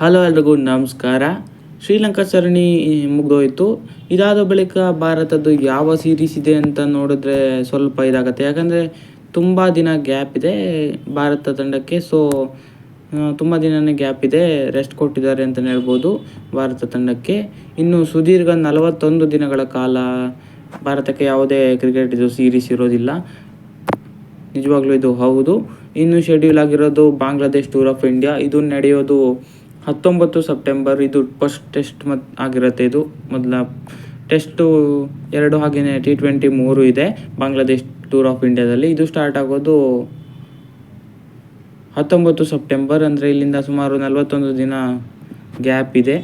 Hello ಎಲ್ರಿಗೂ ನಮಸ್ಕಾರ. ಶ್ರೀಲಂಕಾ ಸರಣಿ ಮುಗಿದೋಯ್ತು. ಇದಾದ ಬಳಿಕ ಭಾರತದ್ದು ಯಾವ ಸೀರೀಸ್ ಇದೆ ಅಂತ ನೋಡಿದ್ರೆ ಸ್ವಲ್ಪ ಇದಾಗತ್ತೆ. ಯಾಕಂದರೆ ತುಂಬ ದಿನ ಗ್ಯಾಪ್ ಇದೆ ಭಾರತ ತಂಡಕ್ಕೆ. ಸೊ ತುಂಬ ದಿನನೇ ಗ್ಯಾಪ್ ಇದೆ. ರೆಸ್ಟ್ ಕೊಟ್ಟಿದ್ದಾರೆ ಅಂತಲೇ ಹೇಳ್ಬೋದು ಭಾರತ ತಂಡಕ್ಕೆ. ಇನ್ನು ಸುದೀರ್ಘ ನಲವತ್ತೊಂದು ದಿನಗಳ ಕಾಲ ಭಾರತಕ್ಕೆ ಯಾವುದೇ ಕ್ರಿಕೆಟ್ ಇದು ಸೀರೀಸ್ ಇರೋದಿಲ್ಲ. ನಿಜವಾಗ್ಲೂ ಇದು ಹೌದು. ಇನ್ನು ಶೆಡ್ಯೂಲ್ ಆಗಿರೋದು ಬಾಂಗ್ಲಾದೇಶ್ ಟೂರ್ ಆಫ್ ಇಂಡಿಯಾ ಇದು ನಡೆಯೋದು ಹತ್ತೊಂಬತ್ತು ಸೆಪ್ಟೆಂಬರ್ ಇದು ಫಸ್ಟ್ ಟೆಸ್ಟ್ ಮತ್ ಆಗಿರುತ್ತೆ ಇದು. ಮೊದಲ ಟೆಸ್ಟು ಎರಡು ಹಾಗೆಯೇ ಟಿ ಟ್ವೆಂಟಿ ಮೂರು ಇದೆ ಬಾಂಗ್ಲಾದೇಶ್ ಟೂರ್ ಆಫ್ ಇಂಡಿಯಾದಲ್ಲಿ. ಇದು ಸ್ಟಾರ್ಟ್ ಆಗೋದು ಹತ್ತೊಂಬತ್ತು ಸೆಪ್ಟೆಂಬರ್ ಅಂದರೆ ಇಲ್ಲಿಂದ ಸುಮಾರು ನಲವತ್ತೊಂದು ದಿನ ಗ್ಯಾಪ್ ಇದೆ.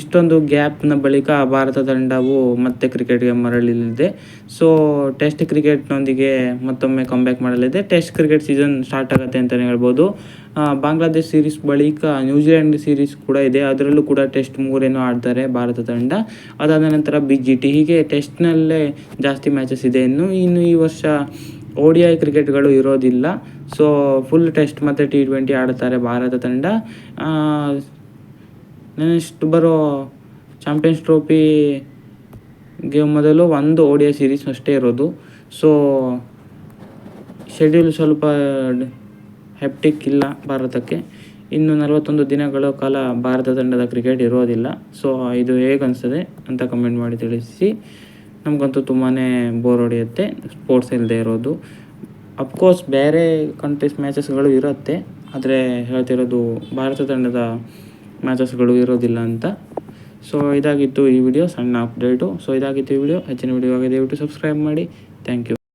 ಇಷ್ಟೊಂದು ಗ್ಯಾಪ್ನ ಬಳಿಕ ಭಾರತ ತಂಡವು ಮತ್ತೆ ಕ್ರಿಕೆಟ್ಗೆ ಮರಳಲಿದೆ. ಸೊ ಟೆಸ್ಟ್ ಕ್ರಿಕೆಟ್ನೊಂದಿಗೆ ಮತ್ತೊಮ್ಮೆ ಕಂಬ್ಯಾಕ್ ಮಾಡಲಿದೆ. ಟೆಸ್ಟ್ ಕ್ರಿಕೆಟ್ ಸೀಸನ್ ಸ್ಟಾರ್ಟ್ ಆಗುತ್ತೆ ಅಂತಲೇ ಹೇಳ್ಬೋದು. ಬಾಂಗ್ಲಾದೇಶ್ ಸೀರೀಸ್ ಬಳಿಕ ನ್ಯೂಜಿಲೆಂಡ್ ಸೀರೀಸ್ ಕೂಡ ಇದೆ. ಅದರಲ್ಲೂ ಕೂಡ ಟೆಸ್ಟ್ ಮೂರೇನೋ ಆಡ್ತಾರೆ ಭಾರತ ತಂಡ. ಅದಾದ ನಂತರ ಬಿ ಜಿ ಟಿ ಹೀಗೆ ಟೆಸ್ಟ್ನಲ್ಲೇ ಜಾಸ್ತಿ ಮ್ಯಾಚಸ್ ಇದೆ. ಇನ್ನು ಇನ್ನು ಈ ವರ್ಷ ಓ ಡಿ ಐ ಕ್ರಿಕೆಟ್ಗಳು ಇರೋದಿಲ್ಲ. ಸೊ ಫುಲ್ ಟೆಸ್ಟ್ ಮತ್ತು ಟಿ ಟ್ವೆಂಟಿ ಆಡ್ತಾರೆ ಭಾರತ ತಂಡ. ನೆಕ್ಸ್ಟ್ ಬರೋ ಚಾಂಪಿಯನ್ಸ್ ಗೇಮ್ ಮೊದಲು ಒಂದು ಓ ಡಿ ಸೀರೀಸ್ ಅಷ್ಟೇ ಇರೋದು. ಸೊ ಶೆಡ್ಯೂಲ್ ಸ್ವಲ್ಪ ಹೆಪ್ಟಿಕ್ ಇಲ್ಲ ಭಾರತಕ್ಕೆ. ಇನ್ನು ನಲವತ್ತೊಂದು ದಿನಗಳ ಕಾಲ ಭಾರತ ತಂಡದ ಕ್ರಿಕೆಟ್ ಇರೋದಿಲ್ಲ. ಸೊ ಇದು ಹೇಗೆ ಅನಿಸ್ತದೆ ಅಂತ ಕಮೆಂಟ್ ಮಾಡಿ ತಿಳಿಸಿ. ನಮಗಂತೂ ತುಂಬಾ ಬೋರ್ ಹೊಡೆಯುತ್ತೆ ಸ್ಪೋರ್ಟ್ಸ್ ಇಲ್ಲದೆ ಇರೋದು. ಅಫ್ಕೋರ್ಸ್ ಬೇರೆ ಕಂಟ್ರೀಸ್ ಮ್ಯಾಚಸ್ಗಳು ಇರುತ್ತೆ. ಆದರೆ ಹೇಳ್ತಿರೋದು ಭಾರತ ತಂಡದ ಮ್ಯಾಚಸ್ಗಳು ಇರೋದಿಲ್ಲ ಅಂತ. ಸೊ ಇದಾಗಿತ್ತು ಈ ವಿಡಿಯೋ ಸಣ್ಣ ಅಪ್ಡೇಟು ಸೊ ಇದಾಗಿತ್ತು ಈ ವಿಡಿಯೋ ಹೆಚ್ಚಿನ ವಿಡಿಯೋ ಆಗಿದೆ ದಯವಿಟ್ಟು ಸಬ್ಸ್ಕ್ರೈಬ್ ಮಾಡಿ. Thank you